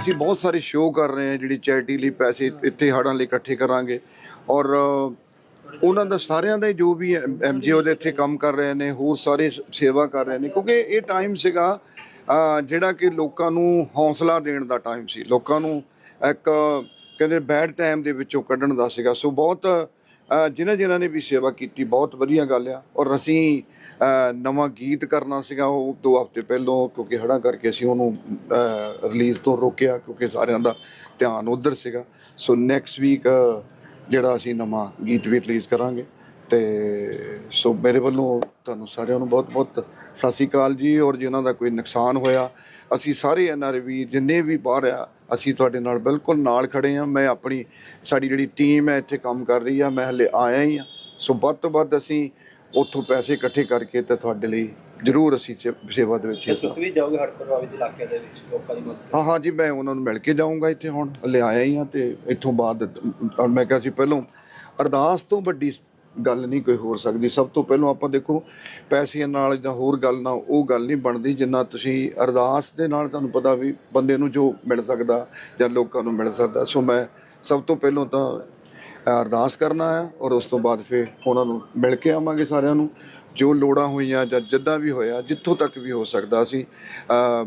ਅਸੀਂ ਬਹੁਤ ਸਾਰੇ ਸ਼ੋਅ ਕਰ ਰਹੇ ਹਾਂ, ਜਿਹੜੀ ਚੈਰਿਟੀ ਲਈ ਪੈਸੇ ਇੱਥੇ ਹੜਾਂ ਲਈ ਇਕੱਠੇ ਕਰਾਂਗੇ। ਔਰ ਉਹਨਾਂ ਦਾ ਸਾਰਿਆਂ ਦਾ ਜੋ ਵੀ ਐਮਜੀਓ ਦੇ ਇੱਥੇ ਕੰਮ ਕਰ ਰਹੇ ਨੇ, ਹੋਰ ਸਾਰੇ ਸ- ਸੇਵਾ ਕਰ ਰਹੇ ਨੇ, ਕਿਉਂਕਿ ਇਹ ਟਾਈਮ ਸੀਗਾ ਜਿਹੜਾ ਕਿ ਲੋਕਾਂ ਨੂੰ ਹੌਸਲਾ ਦੇਣ ਦਾ ਟਾਈਮ ਸੀ। ਲੋਕਾਂ ਨੂੰ ਇੱਕ, ਕਹਿੰਦੇ ਬੈਡ ਟਾਈਮ ਦੇ ਵਿੱਚੋਂ ਕੱਢਣ ਦਾ ਸੀਗਾ। ਸੋ ਬਹੁਤ ਜਿਨ੍ਹਾਂ ਜਿਨ੍ਹਾਂ ਨੇ ਵੀ ਸੇਵਾ ਕੀਤੀ, ਬਹੁਤ ਵਧੀਆ ਗੱਲ ਆ। ਔਰ ਅਸੀਂ ਨਵਾਂ ਗੀਤ ਕਰਨਾ ਸੀਗਾ ਉਹ ਦੋ ਹਫ਼ਤੇ ਪਹਿਲਾਂ, ਕਿਉਂਕਿ ਹੜ੍ਹਾਂ ਕਰਕੇ ਅਸੀਂ ਉਹਨੂੰ ਰਿਲੀਜ਼ ਤੋਂ ਰੋਕਿਆ, ਕਿਉਂਕਿ ਸਾਰਿਆਂ ਦਾ ਧਿਆਨ ਉਧਰ ਸੀਗਾ। ਸੋ ਨੈਕਸਟ ਵੀਕ ਜਿਹੜਾ ਅਸੀਂ ਨਵਾਂ ਗੀਤ ਵੀ ਰਿਲੀਜ਼ ਕਰਾਂਗੇ। ਤੇ ਸੋ ਮੇਰੇ ਵੱਲੋਂ ਤੁਹਾਨੂੰ ਸਾਰਿਆਂ ਨੂੰ ਬਹੁਤ-ਬਹੁਤ ਸਤਿ ਸ਼੍ਰੀ ਅਕਾਲ ਜੀ। ਔਰ ਜਿਨ੍ਹਾਂ ਦਾ ਕੋਈ ਨੁਕਸਾਨ ਹੋਇਆ, ਅਸੀਂ ਸਾਰੇ ਐਨਆਰ ਵੀ, ਜਿੰਨੇ ਵੀ ਬਾਹਰ ਆ, ਅਸੀਂ ਤੁਹਾਡੇ ਨਾਲ ਬਿਲਕੁਲ ਨਾਲ ਖੜੇ ਆ ਮੈਂ ਆਪਣੀ, ਸਾਡੀ ਜਿਹੜੀ ਟੀਮ ਹੈ, ਇੱਥੇ ਕੰਮ ਕਰ ਰਹੀ ਆ। ਮੈਂ ਹਲੇ ਆਇਆ ਹੀ ਆ ਸੋ ਵੱਧ ਤੋਂ ਵੱਧ ਅਸੀਂ ਉੱਥੋਂ ਪੈਸੇ ਇਕੱਠੇ ਕਰਕੇ ਤੇ ਤੁਹਾਡੇ ਲਈ ਜ਼ਰੂਰ ਅਸੀਂ ਸੇ- ਸੇਵਾ ਦੇ ਵਿੱਚ ਹਿੱਸਾ। ਤੁਸੀਂ ਵੀ ਜਾਓਗੇ ਹੜ੍ਹ ਪ੍ਰਭਾਵਿਤ ਇਲਾਕਿਆਂ ਦੇ ਵਿੱਚ ਲੋਕਾਂ ਦੀ ਮਦਦ ਹਾਂ ਹਾਂ ਜੀ ਮੈਂ ਉਹਨਾਂ ਨੂੰ ਮਿਲ ਕੇ ਜਾਊਂਗਾ ਇੱਥੇ ਹੁਣ ਹਲੇ ਆਇਆ ਹੀ ਆ ਤੇ ਇੱਥੋਂ ਬਾਅਦ ਔਰ ਮੈਂ ਕਿਹਾ ਸੀ ਪਹਿਲੋਂ ਅਰਦਾਸ ਤੋਂ ਵੱਡੀ ਗੱਲ ਨਹੀਂ ਕੋਈ ਹੋ ਸਕਦੀ। ਸਭ ਤੋਂ ਪਹਿਲਾਂ ਆਪਾਂ ਦੇਖੋ ਪੈਸਿਆਂ ਨਾਲ ਜਾਂ ਹੋਰ ਗੱਲ ਨਾਲ ਉਹ ਗੱਲ ਨਹੀਂ ਬਣਦੀ ਜਿੰਨਾ ਤੁਸੀਂ ਅਰਦਾਸ ਦੇ ਨਾਲ ਤੁਹਾਨੂੰ ਪਤਾ ਵੀ ਬੰਦੇ ਨੂੰ ਜੋ ਮਿਲ ਸਕਦਾ ਜਾਂ ਲੋਕਾਂ ਨੂੰ ਮਿਲ ਸਕਦਾ। ਸੋ ਮੈਂ ਸਭ ਤੋਂ ਪਹਿਲਾਂ ਤਾਂ ਅਰਦਾਸ ਕਰਨਾ ਆ ਔਰ ਉਸ ਤੋਂ ਬਾਅਦ ਫਿਰ ਉਹਨਾਂ ਨੂੰ ਮਿਲ ਕੇ ਆਵਾਂਗੇ ਸਾਰਿਆਂ ਨੂੰ। ਜੋ ਲੋੜਾਂ ਹੋਈਆਂ ਜਾਂ ਜਿੱਦਾਂ ਵੀ ਹੋਇਆ, ਜਿੱਥੋਂ ਤੱਕ ਵੀ ਹੋ ਸਕਦਾ ਅਸੀਂ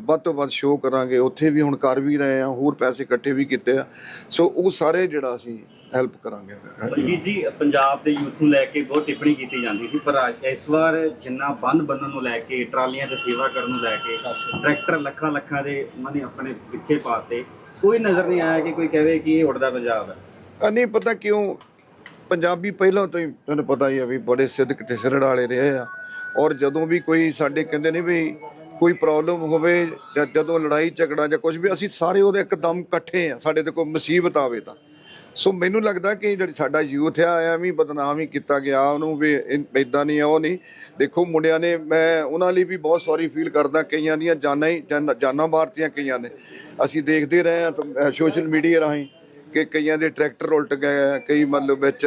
ਵੱਧ ਤੋਂ ਵੱਧ ਸ਼ੋਅ ਕਰਾਂਗੇ। ਉੱਥੇ ਵੀ ਹੁਣ ਕਰ ਵੀ ਰਹੇ ਆ, ਹੋਰ ਪੈਸੇ ਇਕੱਠੇ ਵੀ ਕੀਤੇ ਆ। ਸੋ ਉਹ ਸਾਰੇ ਜਿਹੜਾ ਅਸੀਂ ਹੈਲਪ ਕਰਾਂਗੇ। ਜੀ ਜੀ, ਪੰਜਾਬ ਦੇ ਯੂਥ ਨੂੰ ਲੈ ਕੇ ਬਹੁਤ ਟਿੱਪਣੀ ਕੀਤੀ ਜਾਂਦੀ ਸੀ, ਪਰ ਇਸ ਵਾਰ ਜਿੰਨਾ ਬੰਨ ਬੰਨਣ ਨੂੰ ਲੈ ਕੇ, ਟਰਾਲੀਆਂ ਤੇ ਸੇਵਾ ਕਰਨ ਨੂੰ ਲੈ ਕੇ, ਟਰੈਕਟਰ ਲੱਖਾਂ ਲੱਖਾਂ ਦੇ ਉਹਨਾਂ ਨੇ ਆਪਣੇ ਪਿੱਛੇ ਪਾਤੇ ਕੋਈ ਨਜ਼ਰ ਨਹੀਂ ਆਇਆ ਕਿ ਕੋਈ ਕਹੇ ਕਿ ਇਹ ਉੜਦਾ ਪੰਜਾਬ ਹੈ। ਨਹੀਂ ਪਤਾ ਕਿਉਂ ਪੰਜਾਬੀ ਪਹਿਲਾਂ ਤੋਂ ਹੀ ਤੁਹਾਨੂੰ ਪਤਾ ਹੀ ਆ ਵੀ ਬੜੇ ਸਿੱਧਕ ਤੇ ਸਿਰੜ ਵਾਲੇ ਰਹੇ ਆ। ਔਰ ਜਦੋਂ ਵੀ ਕੋਈ ਸਾਡੇ ਕਹਿੰਦੇ ਨੇ ਵੀ ਕੋਈ ਪ੍ਰੋਬਲਮ ਹੋਵੇ ਜਾਂ ਜਦੋਂ ਲੜਾਈ, ਝਗੜਾ ਜਾਂ ਕੁਝ ਵੀ, ਅਸੀਂ ਸਾਰੇ ਉਹਦੇ ਇੱਕਦਮ ਇਕੱਠੇ ਆ। ਸਾਡੇ ਤੇ ਕੋਈ ਮੁਸੀਬਤ ਆਵੇ ਤਾਂ। ਸੋ ਮੈਨੂੰ ਲੱਗਦਾ ਕਿ ਜਿਹੜੀ ਸਾਡਾ ਯੂਥ ਆ, ਐਵੇਂ ਹੀ ਬਦਨਾਮ ਹੀ ਕੀਤਾ ਗਿਆ ਉਹਨੂੰ ਵੀ ਇਦਾਂ ਨਹੀਂ ਆ, ਉਹ ਨਹੀਂ। ਦੇਖੋ ਮੁੰਡਿਆਂ ਨੇ, ਮੈਂ ਉਹਨਾਂ ਲਈ ਵੀ ਬਹੁਤ ਸੌਰੀ ਫੀਲ ਕਰਦਾ, ਕਈਆਂ ਦੀਆਂ ਜਾਨਾਂ ਹੀ, ਜਾਨਾਂ- ਜਾਨਾਂ ਮਾਰਤੀਆਂ ਕਈਆਂ ਨੇ। ਅਸੀਂ ਦੇਖਦੇ ਰਹੇ ਆ ਸੋਸ਼ਲ ਮੀਡੀਆ ਰਾਹੀਂ। ਕਿ ਕਈਆਂ ਦੇ ਟਰੈਕਟਰ ਉਲਟ ਗਏ, ਕਈ ਮਤਲਬ ਵਿੱਚ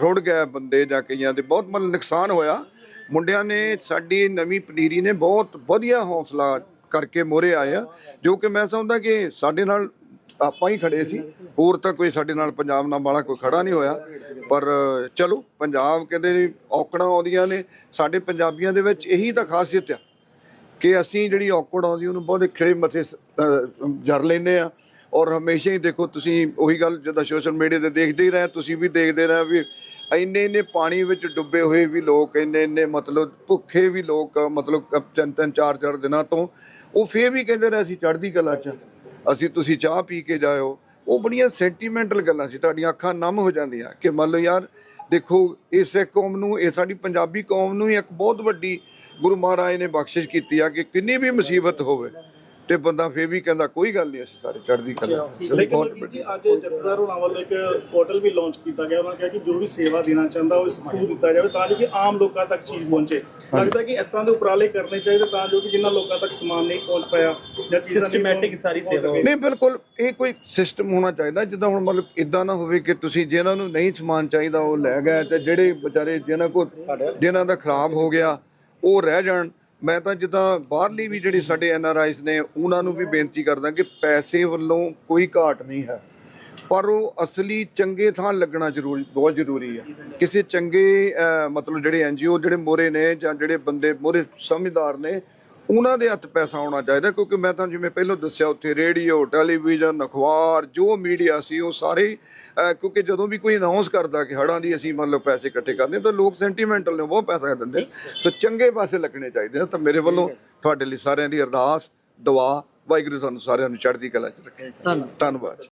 ਰੁੜ ਗਏ ਬੰਦੇ ਜਾਂ ਕਈਆਂ ਦੇ, ਬਹੁਤ ਮਤਲਬ ਨੁਕਸਾਨ ਹੋਇਆ। ਮੁੰਡਿਆਂ ਨੇ ਸਾਡੀ ਨਵੀਂ ਪਨੀਰੀ ਨੇ ਬਹੁਤ ਵਧੀਆ ਹੌਸਲਾ ਕਰਕੇ ਮੋਰੇ ਆਏ ਆ, ਜੋ ਕਿ ਮੈਂ ਸਮਝਦਾ ਕਿ ਸਾਡੇ ਨਾਲ ਆਪਾਂ ਹੀ ਖੜੇ ਸੀ। ਹੋਰ ਤਾਂ ਕੋਈ ਸਾਡੇ ਨਾਲ ਪੰਜਾਬ ਨਾਲ ਵਾਲਾ ਕੋਈ ਖੜਾ ਨਹੀਂ ਹੋਇਆ। ਪਰ ਚਲੋ, ਪੰਜਾਬ ਕਹਿੰਦੇ ਔਕੜਾਂ ਆਉਂਦੀਆਂ ਨੇ, ਸਾਡੇ ਪੰਜਾਬੀਆਂ ਦੇ ਵਿੱਚ ਇਹੀ ਤਾਂ ਖਾਸੀਅਤ ਆ ਕਿ ਅਸੀਂ ਜਿਹੜੀ ਔਕੜ ਆਉਂਦੀ, ਉਹਨੂੰ ਬਹੁਤ ਖਿੜੇ ਮੱਥੇ ਜਰ ਲੈਂਦੇ ਆ। ਔਰ ਹਮੇਸ਼ਾ ਹੀ ਦੇਖੋ ਤੁਸੀਂ ਉਹੀ ਗੱਲ ਜਦੋਂ ਸੋਸ਼ਲ ਮੀਡੀਆ ਤੇ ਦੇਖਦੇ ਹੀ ਰਹੇ, ਤੁਸੀਂ ਵੀ ਦੇਖਦੇ ਰਹੇ ਵੀ ਇੰਨੇ ਇੰਨੇ ਪਾਣੀ ਵਿੱਚ ਡੁੱਬੇ ਹੋਏ ਵੀ ਲੋਕ, ਇੰਨੇ ਇੰਨੇ ਮਤਲਬ ਭੁੱਖੇ ਵੀ ਲੋਕ, ਮਤਲਬ ਤਿੰਨ ਤਿੰਨ ਚਾਰ ਚਾਰ ਦਿਨਾਂ ਤੋਂ ਉਹ ਫੇਰ ਵੀ ਕਹਿੰਦੇ ਰਹੇ ਅਸੀਂ ਚੜ੍ਹਦੀ ਕਲਾ 'ਚ, ਅਸੀਂ ਤੁਸੀਂ ਚਾਹ ਪੀ ਕੇ ਜਾਇਓ। ਉਹ ਬੜੀਆਂ ਸੈਂਟੀਮੈਂਟਲ ਗੱਲਾਂ ਸੀ, ਤੁਹਾਡੀਆਂ ਅੱਖਾਂ ਨਮ ਹੋ ਜਾਂਦੀਆਂ ਕਿ ਮੰਨ ਲਓ ਯਾਰ ਦੇਖੋ ਇਸ ਕੌਮ ਨੂੰ, ਇਹ ਸਾਡੀ ਪੰਜਾਬੀ ਕੌਮ ਨੂੰ ਹੀ ਇੱਕ ਬਹੁਤ ਵੱਡੀ ਗੁਰੂ ਮਹਾਰਾਜ ਨੇ ਬਖਸ਼ਿਸ਼ ਕੀਤੀ ਆ ਕਿ ਕਿੰਨੀ ਵੀ ਮੁਸੀਬਤ ਹੋਵੇ ਤੇ ਬੰਦਾ ਫੇਰ ਵੀ ਕਹਿੰਦਾ ਕੋਈ ਗੱਲ ਨਹੀਂ ਅਸੀਂ ਸਾਰੇ ਚੜ੍ਹਦੀ ਕਲਾ ਲੇਕਿਨ ਜੀ ਅੱਜ ਜਥੇਦਾਰ ਹੋਣਾ ਵੱਲੋਂ ਇੱਕ ਪੋਰਟਲ ਵੀ ਲਾਂਚ ਕੀਤਾ ਗਿਆ ਉਹਨਾਂ ਨੇ ਕਿਹਾ ਕਿ ਜੋ ਵੀ ਸੇਵਾ ਦੇਣਾ ਚਾਹੁੰਦਾ ਉਹ ਇਸ ਨੂੰ ਦਿੱਤਾ ਜਾਵੇ ਤਾਂ ਜੋ ਕਿ ਆਮ ਲੋਕਾਂ ਤੱਕ ਚੀਜ਼ ਪਹੁੰਚੇ। ਲੱਗਦਾ ਕਿ ਇਸ ਤਰ੍ਹਾਂ ਦੇ ਉਪਰਾਲੇ ਕਰਨੇ ਚਾਹੀਦੇ ਤਾਂ ਜੋ ਕਿ ਜਿਨ੍ਹਾਂ ਲੋਕਾਂ ਤੱਕ ਸਮਾਨ ਨਹੀਂ ਪਹੁੰਚ ਪਾਇਆ ਜਾਂ Systematic ਸਾਰੀ ਸੇਵਾ। ਨਹੀਂ ਬਿਲਕੁਲ ਇਹ ਕੋਈ ਸਿਸਟਮ ਹੋਣਾ ਚਾਹੀਦਾ ਜਿੱਦਾਂ ਹੁਣ ਮਤਲਬ ਇਦਾਂ ਨਾ ਹੋਵੇ ਕਿ ਤੁਸੀਂ ਜਿਹਨਾਂ ਨੂੰ ਨਹੀਂ ਸਮਾਨ ਚਾਹੀਦਾ ਉਹ ਲੈ ਗਏ ਤੇ ਜਿਹੜੇ ਵਿਚਾਰੇ ਜਿਹਨਾਂ ਕੋ ਜਿਹਨਾਂ ਦਾ ਖਰਾਬ ਹੋ ਗਿਆ ਉਹ ਰਹਿ ਜਾਣ। ਮੈਂ ਤਾਂ ਜਿੱਦਾਂ ਬਾਹਰਲੀ ਵੀ ਜਿਹੜੀ ਸਾਡੇ ਐਨ ਆਰ ਆਈਸ ਨੇ, ਉਹਨਾਂ ਨੂੰ ਵੀ ਬੇਨਤੀ ਕਰਦਾ ਕਿ ਪੈਸੇ ਵੱਲੋਂ ਕੋਈ ਘਾਟ ਨਹੀਂ ਹੈ। ਪਰ ਉਹ ਅਸਲੀ ਚੰਗੇ ਥਾਂ ਲੱਗਣਾ ਜ਼ਰੂਰੀ, ਬਹੁਤ ਜ਼ਰੂਰੀ ਹੈ। ਕਿਸੇ ਚੰਗੇ ਮਤਲਬ ਜਿਹੜੇ ਐਨਜੀਓ ਜਿਹੜੇ ਮੋਰੇ ਨੇ ਜਾਂ ਜਿਹੜੇ ਬੰਦੇ ਮੋਰੇ ਸਮਝਦਾਰ ਨੇ ਉਹਨਾਂ ਦੇ ਹੱਥ ਪੈਸਾ ਆਉਣਾ ਚਾਹੀਦਾ ਕਿਉਂਕਿ ਮੈਂ ਤਾਂ ਜਿਵੇਂ ਪਹਿਲਾਂ ਦੱਸਿਆ ਉੱਥੇ ਰੇਡੀਓ ਟੈਲੀਵਿਜ਼ਨ ਅਖਬਾਰ ਜੋ ਮੀਡੀਆ ਸੀ ਉਹ ਸਾਰੇ ਕਿਉਂਕਿ ਜਦੋਂ ਵੀ ਕੋਈ ਅਨਾਉਂਸ ਕਰਦਾ ਕਿ ਹੜਾਂ ਦੀ ਅਸੀਂ ਮਤਲਬ ਪੈਸੇ ਇਕੱਠੇ ਕਰਨੇ ਤਾਂ ਲੋਕ ਸੈਂਟੀਮੈਂਟਲ ਨੇ ਉਹ ਬਹੁਤ ਪੈਸਾ ਦਿੰਦੇ ਤਾਂ ਚੰਗੇ ਪਾਸੇ ਲੱਗਣੇ ਚਾਹੀਦੇ। ਤਾਂ ਮੇਰੇ ਵੱਲੋਂ ਤੁਹਾਡੇ ਲਈ ਸਾਰਿਆਂ ਦੀ ਅਰਦਾਸ ਦੁਆ ਵਾਹਿਗੁਰੂ ਤੁਹਾਨੂੰ ਸਾਰਿਆਂ ਨੂੰ ਚੜ੍ਹਦੀ ਕਲਾ 'ਚ ਰੱਖੇ। ਧੰਨਵਾਦ।